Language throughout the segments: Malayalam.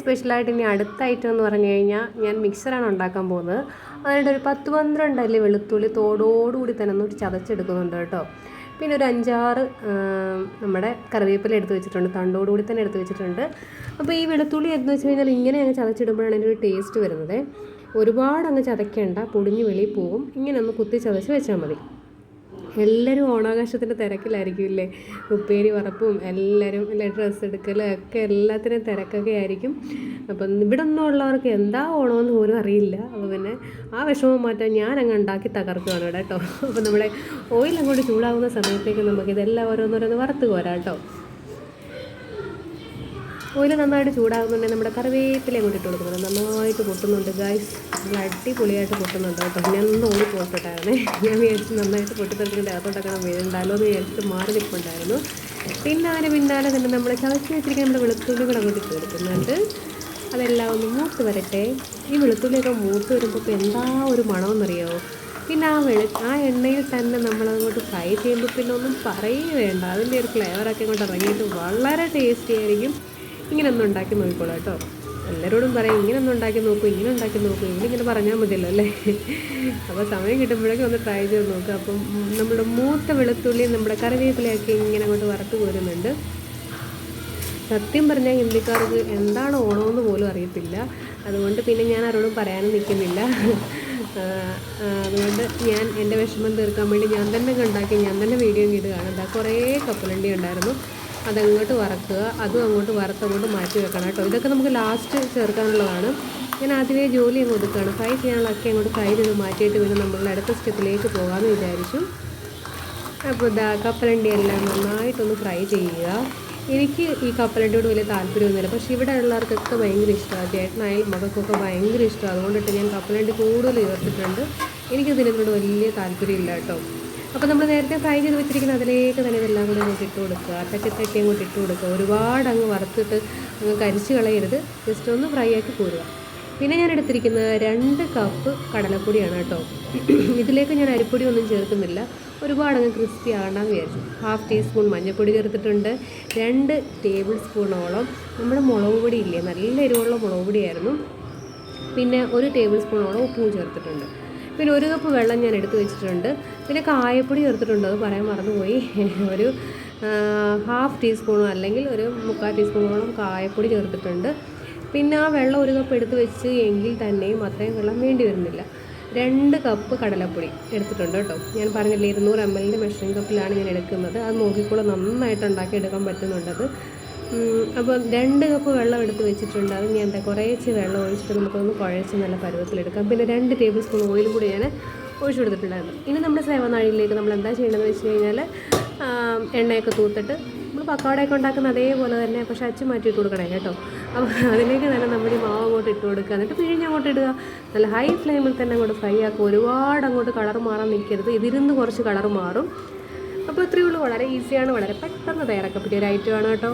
സ്പെഷ്യലായിട്ട് ഇനി അടുത്ത ഐറ്റം എന്ന് പറഞ്ഞു കഴിഞ്ഞാൽ ഞാൻ മിക്സറാണ് ഉണ്ടാക്കാൻ പോകുന്നത്. അതിനായിട്ട് ഒരു പത്ത് പന്ത്രണ്ട് അല്ലി വെളുത്തുള്ളി തോടോടുകൂടി തന്നെ ഒന്ന് ചതച്ചെടുക്കുന്നുണ്ട് കേട്ടോ. പിന്നെ ഒരു അഞ്ചാറ് നമ്മുടെ കറിവേപ്പില എടുത്ത് വെച്ചിട്ടുണ്ട്. തണ്ടോടുകൂടി തന്നെ എടുത്ത് വെച്ചിട്ടുണ്ട്. അപ്പോൾ ഈ വെളുത്തുള്ളി എന്ന് വെച്ച് കഴിഞ്ഞാൽ ഇങ്ങനെ അങ്ങ് ചതച്ചിടുമ്പോഴാണ് അതിന്റെ ഒരു ടേസ്റ്റ് വരുന്നത്. ഒരുപാട് അങ്ങ് ചതയ്ക്കേണ്ട പൊടിഞ്ഞ് വെളിയിൽ പോവും. ഇങ്ങനെ ഒന്ന് കുത്തി ചതച്ച് വെച്ചാൽ മതി. എല്ലാവരും ഓണാഘോഷത്തിന്റെ തിരക്കിലായിരിക്കും ഇല്ലേ? ഉപ്പേരി വറപ്പും എല്ലാവരും അല്ലെ ഡ്രസ്സ് എടുക്കലും ഒക്കെ എല്ലാത്തിനും തിരക്കൊക്കെ ആയിരിക്കും. അപ്പം ഇവിടെ ഒന്നും ഉള്ളവർക്ക് എന്താ ഓണമെന്ന് പോലും അറിയില്ല. അപ്പോൾ പിന്നെ ആ വിഷമം മാറ്റാൻ ഞാൻ അങ്ങ് ഉണ്ടാക്കി തകർക്കുകയാണ് ഇവിടെ കേട്ടോ. അപ്പോൾ നമ്മുടെ ഓയിൽ അങ്ങോട്ട് ചൂടാകുന്ന സമയത്തേക്ക് നമുക്ക് ഇതെല്ലാം ഓരോന്നോരോന്ന് വറുത്ത് കോരാം കേട്ടോ. ഓയിൽ നന്നായിട്ട് ചൂടാകുന്നുണ്ടെങ്കിൽ നമ്മുടെ കറിവേപ്പില അങ്ങോട്ട് കൊടുക്കുന്നത് നന്നായിട്ട് പൊട്ടുന്നുണ്ട്. ഗായ്സ് നല്ല അടിപൊളിയായിട്ട് പൊട്ടുന്നുണ്ട് കേട്ടോ. ഞാൻ ഒന്ന് ഓടി പോയിട്ടായിരുന്നേ ഞാൻ വിചാരിച്ച് നന്നായിട്ട് പൊട്ടിത്തെറിച്ചിട്ട് അകത്തോട്ടൊക്കെ വീഴുണ്ടാലോ എന്ന് വിചാരിച്ചിട്ട് മാറി നിൽപ്പുണ്ടായിരുന്നു. പിന്നാലെ പിന്നാലെ തന്നെ നമ്മൾ ചതച്ച് വെച്ചിരിക്കുന്ന നമ്മുടെ വെളുത്തുള്ളി കൂടെ അങ്ങോട്ട് കൊടുക്കുന്നുണ്ട്. അതെല്ലാം ഒന്ന് മൂത്ത് വരട്ടെ. ഈ വെളുത്തുള്ളിയൊക്കെ മൂത്ത് വരുമ്പോൾ ഇപ്പോൾ എന്താ ഒരു മണമെന്നറിയാമോ പിന്നെ ആ വെളു ആ എണ്ണയിൽ തന്നെ നമ്മളങ്ങോട്ട് ഫ്രൈ ചെയ്യുമ്പോൾ പിന്നെ ഒന്നും പറയുകയേ വേണ്ട. അതിന്റെ ഒരു ഫ്ലേവറൊക്കെ അങ്ങോട്ട് ഇറങ്ങിയിട്ട് വളരെ ടേസ്റ്റി ആയിരിക്കും. ഇങ്ങനെ ഒന്ന് ഉണ്ടാക്കി നോക്കിക്കോളൂ കേട്ടോ. എല്ലാവരോടും പറയും ഇങ്ങനെ ഒന്ന് ഉണ്ടാക്കി നോക്കൂ ഇങ്ങനെ ഉണ്ടാക്കി നോക്കൂ ഇങ്ങനെ ഇങ്ങനെ പറഞ്ഞാൽ മതിയല്ലോ അല്ലേ? അപ്പോൾ സമയം കിട്ടുമ്പോഴേക്കും ഒന്ന് ട്രൈ ചെയ്ത് നോക്കുക അപ്പം നമ്മുടെ മൂത്ത വെളുത്തുള്ളി നമ്മുടെ കറിവേപ്പിലയൊക്കെ ഇങ്ങനെ അങ്ങോട്ട് വറുത്ത് പോരുന്നുണ്ട് സത്യം പറഞ്ഞാൽ ഹിന്ദിക്കാർക്ക് എന്താണ് ഓണമെന്ന് പോലും അറിയത്തില്ല. അതുകൊണ്ട് പിന്നെ ഞാൻ ആരോടും പറയാനും നിൽക്കുന്നില്ല. അതുകൊണ്ട് ഞാൻ എന്റെ വിഷമം തീർക്കാൻ വേണ്ടി ഞാൻ തന്നെ ഉണ്ടാക്കി ഞാൻ തന്നെ വീഡിയോ ഇടുകയാണ്. എന്താ കുറേ കപ്പലണ്ടി ഉണ്ടായിരുന്നു. അതങ്ങോട്ട് വറക്കുക അതും അങ്ങോട്ട് വറുത്ത് അങ്ങോട്ട് മാറ്റി വെക്കണം കേട്ടോ. ഇതൊക്കെ നമുക്ക് ലാസ്റ്റ് ചേർക്കാനുള്ളതാണ്. ഞാൻ ആദ്യമേ ജോലി അങ്ങ് ഒതുക്കുകയാണ്. ഫ്രൈ ചെയ്യാനുള്ളതൊക്കെ അങ്ങോട്ട് ഫ്രൈ ചെയ്ത് മാറ്റിയിട്ട് പിന്നെ നമ്മൾ അടുത്ത സ്റ്റെപ്പിലേക്ക് പോകാമെന്ന് വിചാരിച്ചു. അപ്പോൾ ഇതാ കപ്പലണ്ടി എല്ലാം നന്നായിട്ടൊന്ന് ഫ്രൈ ചെയ്യുക. എനിക്ക് ഈ കപ്പലണ്ടിയോട് വലിയ താല്പര്യമൊന്നുമില്ല. പക്ഷേ ഇവിടെ ഉള്ളവർക്കൊക്കെ ഭയങ്കര ഇഷ്ടമാണ്. ചേട്ടനായാലും മകൾക്കൊക്കെ ഭയങ്കര ഇഷ്ടമാണ്. അതുകൊണ്ടിട്ട് ഞാൻ കപ്പലണ്ടി കൂടുതൽ ചേർത്തിട്ടുണ്ട്. എനിക്കതിനോട് വലിയ താല്പര്യമില്ല കേട്ടോ. അപ്പോൾ നമ്മൾ നേരത്തെ ഫ്രൈ ചെയ്ത് വെച്ചിരിക്കുന്ന അതിലേക്ക് തന്നെ ഇതെല്ലാം കൂടി അങ്ങോട്ട് ഇട്ട് കൊടുക്കുക. തട്ടി അങ്ങോട്ട് ഇട്ട് കൊടുക്കുക. ഒരുപാട് അങ്ങ് വറുത്തിട്ട് അങ്ങ് കരിച്ച് കളയരുത്. ജസ്റ്റ് ഒന്ന് ഫ്രൈ ആക്കി കൂരുക. പിന്നെ ഞാൻ എടുത്തിരിക്കുന്നത് രണ്ട് കപ്പ് കടലപ്പൊടിയാണ് കേട്ടോ. ഇതിലേക്ക് ഞാൻ അരിപ്പൊടി ഒന്നും ചേർക്കുന്നില്ല. ഒരുപാട് അങ്ങ് ക്രിസ്പി ആകണമെന്ന് വിചാരിച്ചു. ഹാഫ് ടീസ്പൂൺ മഞ്ഞൾപ്പൊടി ചേർത്തിട്ടുണ്ട്. രണ്ട് ടേബിൾ സ്പൂണോളം നമ്മുടെ മുളക് പൊടി ഇല്ലേ? നല്ല എരിവുള്ള മുളക് പൊടിയായിരുന്നു. പിന്നെ ഒരു ടേബിൾ സ്പൂണോളം ഉപ്പും ചേർത്തിട്ടുണ്ട്. പിന്നെ ഒരു കപ്പ് വെള്ളം ഞാൻ എടുത്തു വെച്ചിട്ടുണ്ട്. പിന്നെ കായപ്പൊടി ചേർത്തിട്ടുണ്ട് അത് പറയാൻ മറന്നുപോയി. ഒരു ഹാഫ് ടീസ്പൂണോ അല്ലെങ്കിൽ ഒരു മുക്കാൽ ടീസ്പൂണോളം കായപ്പൊടി ചേർത്തിട്ടുണ്ട്. പിന്നെ ആ വെള്ളം ഒരു കപ്പ് എടുത്ത് വെച്ച് എങ്കിൽ തന്നെയും അത്രയും വെള്ളം വേണ്ടി വരുന്നില്ല. രണ്ട് കപ്പ് കടലപ്പൊടി എടുത്തിട്ടുണ്ട് കേട്ടോ. ഞാൻ പറഞ്ഞില്ലേ ഇരുന്നൂറ് എം എല്ലിന്റെ മെഷറിംഗ് കപ്പിലാണ് ഞാൻ എടുക്കുന്നത്. അത് നോക്കിക്കൂടെ നന്നായിട്ട് ഉണ്ടാക്കി എടുക്കാൻ പറ്റുന്നുണ്ടത് അപ്പോൾ രണ്ട് കപ്പ് വെള്ളം എടുത്ത് വെച്ചിട്ടുണ്ട്. അത് ഞാൻ എന്താ കുറേശ്ശെ വെള്ളം ഒഴിച്ചിട്ട് നമുക്കൊന്ന് കുഴച്ച് നല്ല പരുവത്തിലെടുക്കാം പിന്നെ രണ്ട് ടേബിൾ സ്പൂൺ ഓയിൽ കൂടി ഞാൻ ഒഴിച്ചു കൊടുത്തിട്ടുണ്ടായിരുന്നു. ഇനി നമ്മുടെ സേവനാഴിയിലേക്ക് നമ്മൾ എന്താ ചെയ്യേണ്ടതെന്ന് വെച്ച് കഴിഞ്ഞാൽ എണ്ണയൊക്കെ തൂത്തിട്ട് നമ്മൾ പക്കവടയൊക്കെ ഉണ്ടാക്കുന്ന അതേപോലെ തന്നെ പക്ഷേ അച്ചു മാറ്റിയിട്ട് കൊടുക്കണേ കേട്ടോ. അപ്പോൾ അതിലേക്ക് തന്നെ നമ്മുടെ മാവ് അങ്ങോട്ട് ഇട്ട് കൊടുക്കുക. എന്നിട്ട് പിഴിഞ്ഞ് അങ്ങോട്ട് ഇടുക. നല്ല ഹൈ ഫ്ലെയിമിൽ തന്നെ അങ്ങോട്ട് ഫ്രൈ ആക്കുക. ഒരുപാട് അങ്ങോട്ട് കളർ മാറാൻ നിൽക്കരുത്. ഇതിരുന്ന് കുറച്ച് കളർ മാറും. അപ്പോൾ ഇത്രയേ ഉള്ളൂ. വളരെ ഈസിയാണ് വളരെ പെട്ടെന്ന് തയ്യാറാക്കാൻ പറ്റിയ ഒരു ഐറ്റമാണ് കേട്ടോ.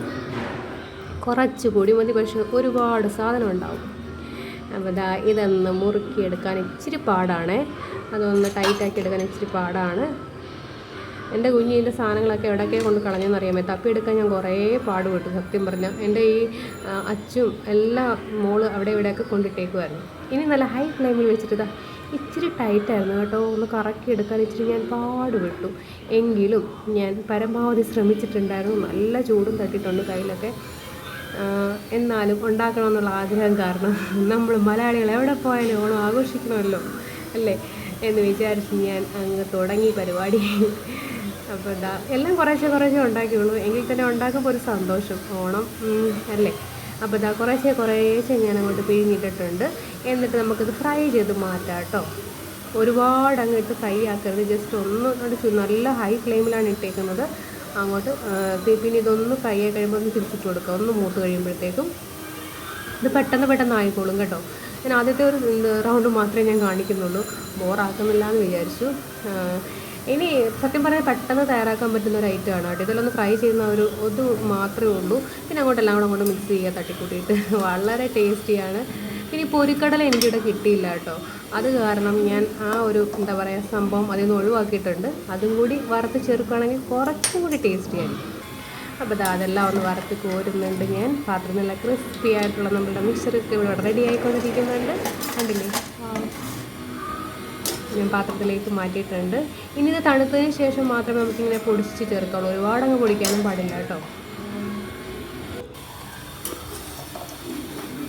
കുറച്ച് കൂടി മതി. പക്ഷേ ഒരുപാട് സാധനം ഉണ്ടാവും. അപ്പോൾ ഇതാ ഇതൊന്ന് മുറുക്കിയെടുക്കാൻ ഇച്ചിരി പാടാണ്. അതൊന്ന് ടൈറ്റാക്കി എടുക്കാൻ ഇച്ചിരി പാടാണ്. എന്റെ കുഞ്ഞിന്റെ സാധനങ്ങളൊക്കെ എവിടെയൊക്കെ കൊണ്ട് കളഞ്ഞെന്ന് അറിയാമേ തപ്പിയെടുക്കാൻ ഞാൻ കുറേ പാടുപെട്ടു സത്യം പറഞ്ഞാൽ. എന്റെ ഈ അച്ചും എല്ലാ മോൾ അവിടെ ഇവിടെയൊക്കെ കൊണ്ടിട്ടേക്കുമായിരുന്നു ഇനി നല്ല ഹൈ ഫ്ലെയിമിൽ വെച്ചിട്ട് ഇച്ചിരി ടൈറ്റായിരുന്നു കേട്ടോ. ഒന്ന് കറക്കി എടുക്കാൻ ഇച്ചിരി ഞാൻ പാടുപെട്ടു. എങ്കിലും ഞാൻ പരമാവധി ശ്രമിച്ചിട്ടുണ്ടായിരുന്നു. നല്ല ചൂടും തട്ടിയിട്ടുണ്ട് കയ്യിലൊക്കെ. എന്നാലും ഉണ്ടാക്കണമെന്നുള്ള ആഗ്രഹം കാരണം നമ്മൾ മലയാളികൾ എവിടെ പോയാലും ഓണം ആഘോഷിക്കണമല്ലോ അല്ലേ? എന്ന് വിചാരിച്ച് ഞാൻ അങ്ങ് തുടങ്ങി പരിപാടി. അപ്പോൾ എന്താ എല്ലാം കുറേശ്ശെ കുറേശ്ശെ ഉണ്ടാക്കിയുള്ളൂ. എങ്കിൽ തന്നെ ഉണ്ടാക്കുമ്പോൾ ഒരു സന്തോഷം ഓണം അല്ലേ? അപ്പോൾ ഇതാ കുറേശ്ശെ കുറേശ്ശെ ഞാൻ അങ്ങോട്ട് പിഴിഞ്ഞിട്ടിട്ടുണ്ട്. എന്നിട്ട് നമുക്കിത് ഫ്രൈ ചെയ്ത് മാറ്റാം കേട്ടോ. ഒരുപാട് അങ്ങോട്ട് ഫ്രൈ ആക്കരുത്. ജസ്റ്റ് ഒന്ന് അടിച്ചു നല്ല ഹൈ ഫ്ലെയിമിലാണ് ഇട്ടേക്കുന്നത്. അങ്ങോട്ട് പിന്നെ ഇതൊന്ന് ഫ്രൈ ആയി കഴിയുമ്പോൾ ഒന്ന് തിരിച്ചിട്ട് കൊടുക്കുക ഒന്ന് മൂത്ത് കഴിയുമ്പോഴത്തേക്കും ഇത് പെട്ടെന്ന് പെട്ടെന്ന് ആയിക്കോളും കേട്ടോ. ഞാൻ ആദ്യത്തെ ഒരു റൗണ്ട് മാത്രമേ ഞാൻ കാണിക്കുന്നുള്ളൂ. ബോറാക്കുന്നില്ല എന്ന് വിചാരിച്ചു. ഇനി സത്യം പറഞ്ഞാൽ പെട്ടെന്ന് തയ്യാറാക്കാൻ പറ്റുന്ന ഒരു ഐറ്റം ആണ് കേട്ടോ. ഇതിലൊന്ന് ഫ്രൈ ചെയ്യുന്ന ഒരു ഇത് മാത്രമേ ഉള്ളൂ. പിന്നെ അങ്ങോട്ടെല്ലാം കൂടെ അങ്ങോട്ട് മിക്സ് ചെയ്യുക തട്ടിക്കൂട്ടിയിട്ട്. വളരെ ടേസ്റ്റിയാണ് ഈ പൊരിക്കടല എനിക്കിവിടെ കിട്ടിയില്ല കേട്ടോ. അത് കാരണം ഞാൻ ആ ഒരു എന്താ പറയുക സംഭവം അതിൽ നിന്ന് ഒഴിവാക്കിയിട്ടുണ്ട്. അതും കൂടി വറുത്ത് ചേർക്കുകയാണെങ്കിൽ കുറച്ചും കൂടി ടേസ്റ്റി അപ്പോൾ അതെല്ലാം ഒന്ന് വറുത്ത് കോരുന്നുണ്ട് ഞാൻ. പാത്രം നല്ല ക്രിസ്പി ആയിട്ടുള്ള നമ്മുടെ മിക്സറൊക്കെ ഇവിടെ റെഡി ആയിക്കൊണ്ടിരിക്കുന്നുണ്ട്. കണ്ടില്ലേ? ഞാൻ പാത്രത്തിലേക്ക് മാറ്റിയിട്ടുണ്ട്. ഇനി ഇത് തണുത്തതിന് ശേഷം മാത്രമേ നമുക്കിങ്ങനെ പൊടിച്ച് ചേർക്കുള്ളൂ ഒരുപാടങ്ങ് പൊടിക്കാനും പാടില്ല കേട്ടോ.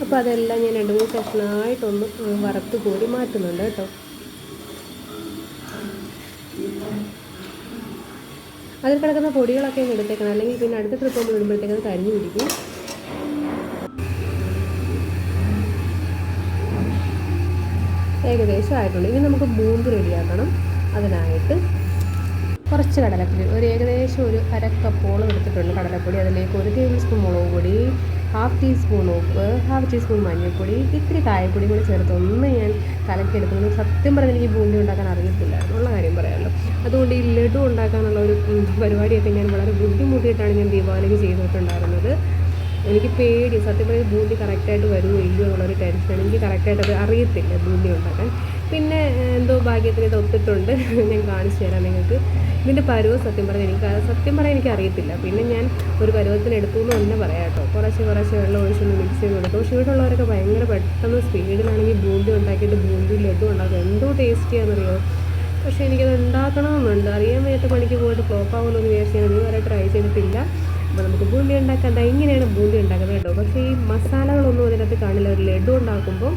അപ്പോൾ അതെല്ലാം ഞാൻ രണ്ട് മൂന്ന് സെഷനായിട്ടൊന്ന് വറുത്ത് കോരി മാറ്റുന്നുണ്ട് കേട്ടോ. അതിൽ കിടക്കുന്ന പൊടികളൊക്കെ ഒന്ന് എടുത്തേക്കണം. അല്ലെങ്കിൽ പിന്നെ അടുത്ത ട്രിപ്പ് നമ്മൾ ഇടുമ്പോഴത്തേക്ക് കരിഞ്ഞു പിടിക്കും. ഏകദേശം ആയിട്ടുണ്ട്. ഇനി നമുക്ക് ബൂന്ത് റെഡിയാക്കണം. അതിനായിട്ട് കുറച്ച് കടലപ്പൊടി. ഒരു ഏകദേശം ഒരു അര എടുത്തിട്ടുണ്ട് കടലപ്പൊടി. അതിലേക്ക് ഒരു ടേബിൾ സ്പൂൺ മുളക് പൊടി ഹാഫ് ടീസ്പൂൺ ഉപ്പ് ഹാഫ് ടീസ്പൂൺ മഞ്ഞൾപ്പൊടി ഇത്തിരി കായപ്പൊടി കൂടി ചേർത്ത് ഒന്ന് ഞാൻ കലക്കിയെടുക്കുന്നത് സത്യം പറഞ്ഞാൽ എനിക്ക് ബൂന്തി ഉണ്ടാക്കാൻ അറിയത്തില്ലായിരുന്നു ഉള്ള കാര്യം പറയാമല്ലോ അതുകൊണ്ട് ഈ ലഡു ഉണ്ടാക്കാനുള്ള ഒരു പരിപാടിയൊക്കെ ഞാൻ വളരെ ബുദ്ധിമുട്ടിയിട്ടാണ് ഞാൻ ദീപാവലിക്ക് ചെയ്തിട്ടുണ്ടായിരുന്നത്. എനിക്ക് പേടി. സത്യം പറഞ്ഞാൽ ബൂന്തി കറക്റ്റായിട്ട് വരുമോ ഇല്ലയോ എന്നുള്ളൊരു ടെൻഷനാണ്. എനിക്ക് കറക്റ്റായിട്ട് അത് അറിയത്തില്ല ബൂന്തി ഉണ്ടാക്കാൻ. പിന്നെ എന്തോ ഭാഗ്യത്തിന് ഇത് ഒത്തിട്ടുണ്ട്. ഞാൻ കാണിച്ചു തരാം നിങ്ങൾക്ക്. ഇതിന്റെ പരുവം സത്യം പറഞ്ഞാൽ എനിക്ക് സത്യം പറയാൻ എനിക്ക് അറിയത്തില്ല. പിന്നെ ഞാൻ ഒരു പരുവത്തിന് എടുത്തു എന്ന് തന്നെ പറയാം കേട്ടോ. കുറച്ച് കുറച്ച് വെള്ളം ഒഴിച്ചൊന്ന് മിക്സ് ചെയ്ത് കൊടുക്കും. പക്ഷേ ഇവിടെയുള്ളവരൊക്കെ ഭയങ്കര പെട്ടെന്ന് സ്പീഡിലാണെങ്കിൽ ബൂന്തി ഉണ്ടാക്കിയിട്ട് ബൂന്തി ലഡു ഉണ്ടാക്കും. എന്തോ ടേസ്റ്റിയാണെന്നറിയോ പക്ഷേ എനിക്കത് ഉണ്ടാക്കണമെന്നുണ്ട്. അറിയാൻ വയ്യാത്ത പണിക്ക് പോയിട്ട് ഫ്ലോപ്പ് ആവുമല്ലോ എന്ന് വിചാരിച്ച് ഞാൻ ഇതുവരെ ട്രൈ ചെയ്തിട്ടില്ല. അപ്പോൾ നമുക്ക് ബൂന്തി ഉണ്ടാക്കാൻ ഇങ്ങനെയാണ് ബൂന്തി ഉണ്ടാക്കുന്നത് കേട്ടോ. പക്ഷേ ഈ മസാലകളൊന്നും അതിനകത്ത് കാണില്ല. ഒരു ലഡു ഉണ്ടാക്കുമ്പോൾ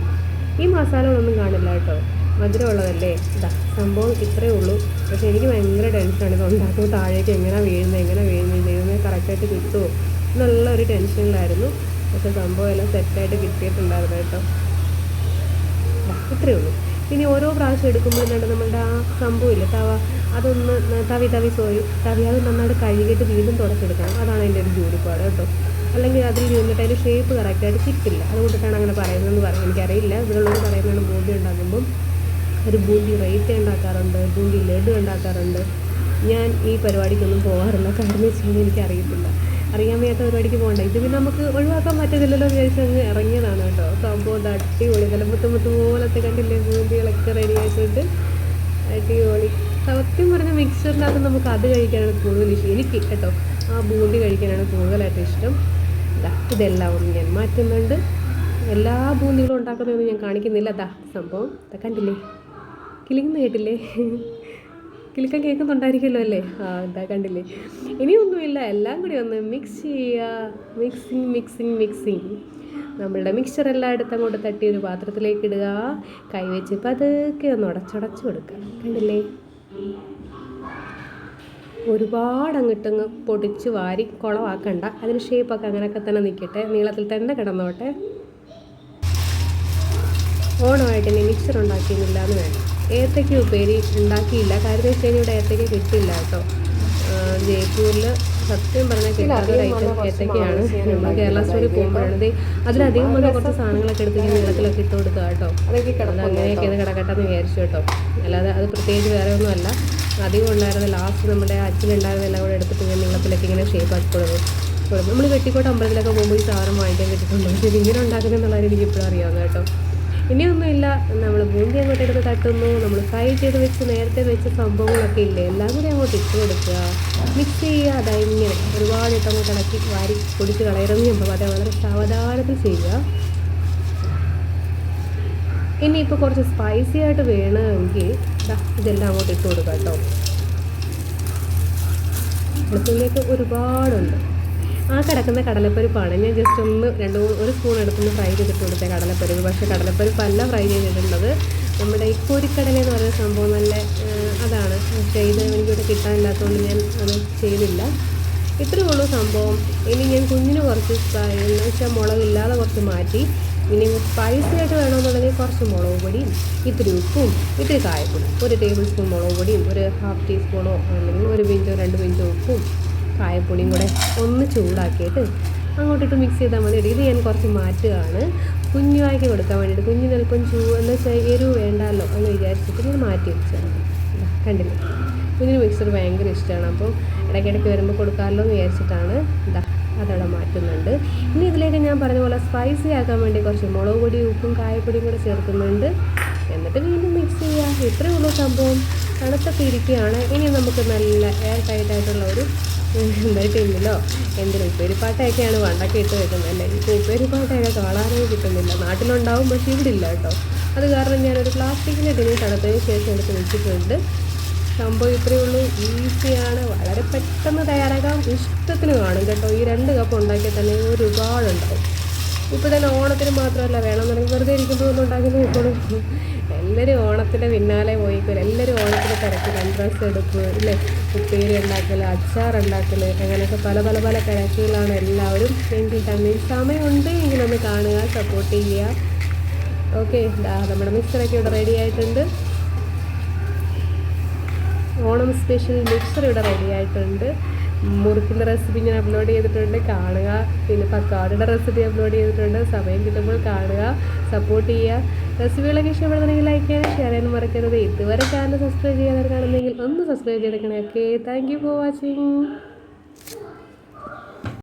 ഈ മസാലകളൊന്നും കാണില്ല കേട്ടോ. മധുരമുള്ളതല്ലേ? ഇതാ സംഭവം ഇത്രയേ ഉള്ളൂ. പക്ഷേ എനിക്ക് ഭയങ്കര ടെൻഷനാണ് ഇത് ഉണ്ടാക്കുമ്പോൾ താഴേക്ക് എങ്ങനെ വീഴുന്നത് എങ്ങനെ വീഴുന്നത് ദൈവമേ കറക്റ്റായിട്ട് കിട്ടുമോ? എന്നുള്ള ഒരു ടെൻഷനിലായിരുന്നു. പക്ഷേ സംഭവം എല്ലാം സെറ്റായിട്ട് കിട്ടിയിട്ടുണ്ടായിരുന്നു കേട്ടോ. ഇത്രയേ ഉള്ളൂ. ഇനി ഓരോ പ്രാവശ്യം എടുക്കുമ്പോൾ എന്താണ് നമ്മളുടെ ആ സംഭവമില്ല? തവ അതൊന്ന് തവി തവി സോറി തവി അത് നന്നായിട്ട് കഴുകിയിട്ട് വീണ്ടും തുടച്ചെടുക്കണം. അതാണ് അതിന്റെ ഒരു ജോലിപ്പാട് കേട്ടോ. അല്ലെങ്കിൽ അതിൽ നിന്നിട്ട് അതിന്റെ ഷേപ്പ് കറക്റ്റായിട്ട് കിട്ടില്ല. അതുകൊണ്ടിട്ടാണ് അങ്ങനെ പറയുന്നതെന്ന് പറയാം എനിക്കറിയില്ല. ഇതിലുള്ളത് പറയുന്നതാണ് ബോധ്യം ഉണ്ടാക്കുമ്പം ഒരു ബൂന്തി റൈറ്റ് ഉണ്ടാക്കാറുണ്ട് ബൂന്തി ലഡു ഉണ്ടാക്കാറുണ്ട്. ഞാൻ ഈ പരിപാടിക്കൊന്നും പോകാറില്ല കാരണം വെച്ച് കഴിഞ്ഞാൽ എനിക്കറിയത്തില്ല. അറിയാൻ വയ്യാത്ത പരിപാടിക്ക് പോകണ്ട. ഇത് പിന്നെ നമുക്ക് ഒഴിവാക്കാൻ പറ്റത്തില്ലല്ലോ വിചാരിച്ച് അങ്ങ് ഇറങ്ങിയതാണ് കേട്ടോ. സംഭവം അടിപൊളി. നല്ല മുത്ത് പോലത്തെ കണ്ടില്ലേ ബൂന്തികളൊക്കെ റെഡി ആയിട്ടുണ്ട് അടിപൊളി. സത്യം പറഞ്ഞ മിക്സറിനകത്ത് നമുക്ക് അത് കഴിക്കാനാണ് കൂടുതൽ ഇഷ്ടം. എനിക്ക് കേട്ടോ ആ ബൂന്തി കഴിക്കാനാണ് കൂടുതലായിട്ട് ഇഷ്ടം. ഇതെല്ലാം ഒന്ന് ഞാൻ മാറ്റുന്നുണ്ട്. എല്ലാ ബൂന്തികളും ഉണ്ടാക്കുന്നതൊന്നും ഞാൻ കാണിക്കുന്നില്ല. ദാ സംഭവം. കണ്ടില്ലേ? കിളിങ്ങുന്ന കേട്ടില്ലേ? കിളിക്കാൻ കേൾക്കുന്നുണ്ടായിരിക്കുമല്ലോ അല്ലേ? ആ എന്താ കണ്ടില്ലേ? ഇനിയൊന്നുമില്ല എല്ലാം കൂടി ഒന്ന് മിക്സ് ചെയ്യുക. മിക്സിങ് മിക്സിങ് മിക്സിങ് നമ്മളുടെ മിക്സ്ചർ എല്ലാം എടുത്ത് അങ്ങോട്ട് തട്ടി ഒരു പാത്രത്തിലേക്ക് ഇടുക. കൈവച്ച് പതുക്കെ ഒന്ന് ഉടച്ചുടച്ച് കൊടുക്കുക. കണ്ടില്ലേ? ഒരുപാട് അങ്ങോട്ടങ്ങ് പൊടിച്ച് വാരി കുളമാക്കണ്ട. അതിന് ഷേപ്പൊക്കെ അങ്ങനെയൊക്കെ തന്നെ നിൽക്കട്ടെ. നീളത്തിൽ തന്നെ കിടന്നോട്ടെ. ഓണമായിട്ട് ഇനി മിക്സർ ഉണ്ടാക്കിയിരുന്നില്ല എന്ന് വേണം. ഏത്തയ്ക്ക ഉപ്പേരി ഉണ്ടാക്കിയില്ല. ഇവിടെ ഏത്തയ്ക്ക കിട്ടില്ല കേട്ടോ. ജയ്പൂരിൽ സത്യം പറഞ്ഞാൽ കിട്ടാത്തൊരു ഐറ്റം ഏത്തയ്ക്കയാണ് നമ്മൾ കേരള സ്റ്റോറിൽ പോകുമ്പോഴാണ്. അതിലധികം വന്ന കുറച്ച് സാധനങ്ങളൊക്കെ എടുത്ത് ഞാൻ നീളത്തിലൊക്കെ ഇട്ട് കൊടുക്കുക കേട്ടോ. അത് അങ്ങനെയൊക്കെ ഇത് കിടക്കട്ടെ എന്ന് വിചാരിച്ചു കേട്ടോ. അല്ലാതെ അത് പ്രത്യേകിച്ച് വേറെ ഒന്നുമല്ല. അധികം ഉണ്ടായിരുന്ന ലാസ്റ്റ് നമ്മുടെ അച്ഛനുണ്ടായിരുന്ന എല്ലാം കൂടെ എടുത്തിട്ട് ഞാൻ നീളത്തിലൊക്കെ ഇങ്ങനെ ഷേപ്പ് ആക്കി കൊടുക്കും. നമ്മൾ വെട്ടിക്കോട്ട് അമ്പലത്തിലൊക്കെ പോകുമ്പോൾ ഈ സാധനം വാങ്ങിക്കാൻ കിട്ടിയിട്ടുണ്ട്? പക്ഷേ ഇത് ഇങ്ങനെ ഉണ്ടാക്കുന്നതെന്നുള്ള എനിക്ക് ഇപ്പോഴും അറിയാവുന്ന കേട്ടോ. ഇനിയൊന്നുമില്ല. നമ്മൾ ബൂന്തി അങ്ങോട്ട് എടുത്ത് തട്ടുന്നു. നമ്മൾ ഫ്രൈ ചെയ്ത് വെച്ച് നേരത്തെ വെച്ച സംഭവങ്ങളൊക്കെ ഇല്ലേ? എല്ലാം കൂടി അങ്ങോട്ട് ഇട്ട് കൊടുക്കുക. മിക്സ് ചെയ്യുക. അതായിങ്ങനെ ഒരുപാട് ഇട്ട് അങ്ങോട്ട് ഇളക്കി വാരി പൊടിച്ച് പറയും. അത് വളരെ സാവധാനത്തിൽ ചെയ്യുക. ഇനിയിപ്പോൾ കുറച്ച് സ്പൈസി ആയിട്ട് വേണമെങ്കിൽ ഇതെല്ലാം അങ്ങോട്ട് ഇട്ട് കൊടുക്കാം കേട്ടോ. ഒരുപാടുണ്ട്. ആ കിടക്കുന്ന കടലപ്പരിപ്പാണ് ഞാൻ ജസ്റ്റ് ഒന്ന് രണ്ട് ഒരു സ്പൂൺ എടുത്തൊന്ന് ഫ്രൈ ചെയ്തിട്ട് കൊടുത്ത കടലപ്പരിപ്പ്. പക്ഷേ കടലപ്പരിപ്പല്ല ഫ്രൈ ചെയ്തിട്ടുള്ളത്. നമ്മുടെ ഈ കോരിക്കടല എന്ന് പറയുന്ന സംഭവം നല്ല അതാണ്. ഇത് എനിക്കിവിടെ കിട്ടാനില്ലാത്തതുകൊണ്ട് ഞാൻ അത് ചെയ്തില്ല. ഇത്രയേ ഉള്ളൂ സംഭവം. ഇനി ഞാൻ കുഞ്ഞിന് കുറച്ച് എന്ന് വെച്ചാൽ മുളകില്ലാതെ കുറച്ച് മാറ്റി. ഇനി സ്പൈസിയായിട്ട് വേണമെന്നുണ്ടെങ്കിൽ കുറച്ച് മുളക് പൊടിയും ഇത്തിരി ഉപ്പും ഇത്തിരി കായപ്പൊടി. ഒരു ടേബിൾ സ്പൂൺ മുളക് പൊടിയും ഒരു ഹാഫ് ടീസ്പൂണോ അല്ലെങ്കിൽ ഒരു പിഞ്ചോ രണ്ട് പിഞ്ചോ ഉപ്പും കായപ്പൊടിയും കൂടെ ഒന്ന് ചൂടാക്കിയിട്ട് അങ്ങോട്ടിട്ട് മിക്സ് ചെയ്താൽ മതി. ഇത് ഞാൻ കുറച്ച് മാറ്റുകയാണ്. കുഞ്ഞുവാക്കി കൊടുക്കാൻ വേണ്ടിയിട്ട് കുഞ്ഞിന് അല്പം ചൂ എന്താ വെച്ചാൽ എരിവ് വേണ്ടല്ലോ എന്ന് വിചാരിച്ചിട്ട് ഞാൻ മാറ്റി വെച്ചാണ് കണ്ടില്ല? കുഞ്ഞിന് മിക്സർ ഭയങ്കര ഇഷ്ടമാണ്. അപ്പോൾ ഇടയ്ക്കിടയ്ക്ക് വരുമ്പോൾ കൊടുക്കാമല്ലോ എന്ന് വിചാരിച്ചിട്ടാണ്. ഇതാ അതവിടെ മാറ്റുന്നുണ്ട്. ഇനി ഇതിലേക്ക് ഞാൻ പറഞ്ഞ പോലെ സ്പൈസി ആക്കാൻ വേണ്ടി കുറച്ച് മുളക് പൊടി ഉപ്പും കായപ്പൊടിയും കൂടെ ചേർക്കുന്നുണ്ട്. എന്നിട്ട് വീണ്ടും മിക്സ് ചെയ്യുക ഇത്രയേ ഉള്ളൂ സംഭവം. തണുത്തൊക്കെ ഇരിക്കുകയാണ്. ഇനി നമുക്ക് നല്ല എയർ ടൈറ്റ് ആയിട്ടുള്ള ഒരു ഇന്നില്ലോ എന്തിനും ഉപ്പേരിപ്പാട്ടയൊക്കെയാണ് പണ്ടൊക്കെ ഇട്ട് വെക്കുന്നത്? ഇപ്പോൾ ഉപ്പേരിപ്പാട്ടയൊക്കെ കാണാനേ കിട്ടുന്നില്ല. നാട്ടിലുണ്ടാവും പക്ഷേ ഇവിടെ ഇല്ല കേട്ടോ. അത് കാരണം ഞാനൊരു പ്ലാസ്റ്റിക്കിന്റെ ടിന്നിൽ തണുത്തതിന് ശേഷം എടുത്ത് വെച്ചിട്ടുണ്ട്. സംഭവം ഇത്രയേ ഉള്ളൂ. ഈസിയാണ്. വളരെ പെട്ടെന്ന് തയ്യാറാക്കാം. ഇഷ്ടത്തിന് കാണും കേട്ടോ. ഈ രണ്ട് കപ്പ് ഉണ്ടാക്കിയാൽ തന്നെ ഒരുപാടുണ്ടാവും. ഇപ്പോൾ തന്നെ ഓണത്തിന് മാത്രമല്ല വേണമെന്നുണ്ടെങ്കിൽ വെറുതെ ഇരിക്കുമ്പോൾ ഒന്നും എല്ലാവരും ഓണത്തിന്റെ പിന്നാലെ പോയിക്കോലും എല്ലാവരും ഓണത്തിന്റെ തിരക്കിൽ ഡ്രസ്സ് എടുപ്പ് ഇല്ലേ? ഉപ്പേരി ഉണ്ടാക്കൽ അച്ചാർ ഉണ്ടാക്കൽ അങ്ങനെയൊക്കെ പല പല പല തിരക്കുകളാണ് എല്ലാവരും എങ്കിൽ തന്നെ സമയമുണ്ട് എങ്കിലൊന്ന് കാണുക സപ്പോർട്ട് ചെയ്യുക. ഓക്കെ നമ്മുടെ മിക്സറൊക്കെ ഇവിടെ റെഡി ആയിട്ടുണ്ട്. ഓണം സ്പെഷ്യൽ മിക്സർ ഇവിടെ റെഡി ആയിട്ടുണ്ട്. മുറുക്കിന്റെ റെസിപ്പി ഞാൻ അപ്ലോഡ് ചെയ്തിട്ടുണ്ട്. കാണുക. പിന്നെ പക്കാടിയുടെ റെസിപ്പി അപ്ലോഡ് ചെയ്തിട്ടുണ്ട്. സമയം കിട്ടുമ്പോൾ കാണുക. സപ്പോർട്ട് ചെയ്യുക. റെസിപ്പികളൊക്കെ ഇഷ്ടപ്പെടുന്നുണ്ടെങ്കിൽ ലൈക്ക് ചെയ്യാനും ഷെയർ ചെയ്യാനും മറക്കരുത്. ഇതുവരെ ചാനൽ സബ്സ്ക്രൈബ് ചെയ്യാതെ കാണുന്നെങ്കിൽ ഒന്ന് സബ്സ്ക്രൈബ് ചെയ്തേക്കണേ okay thank you for watching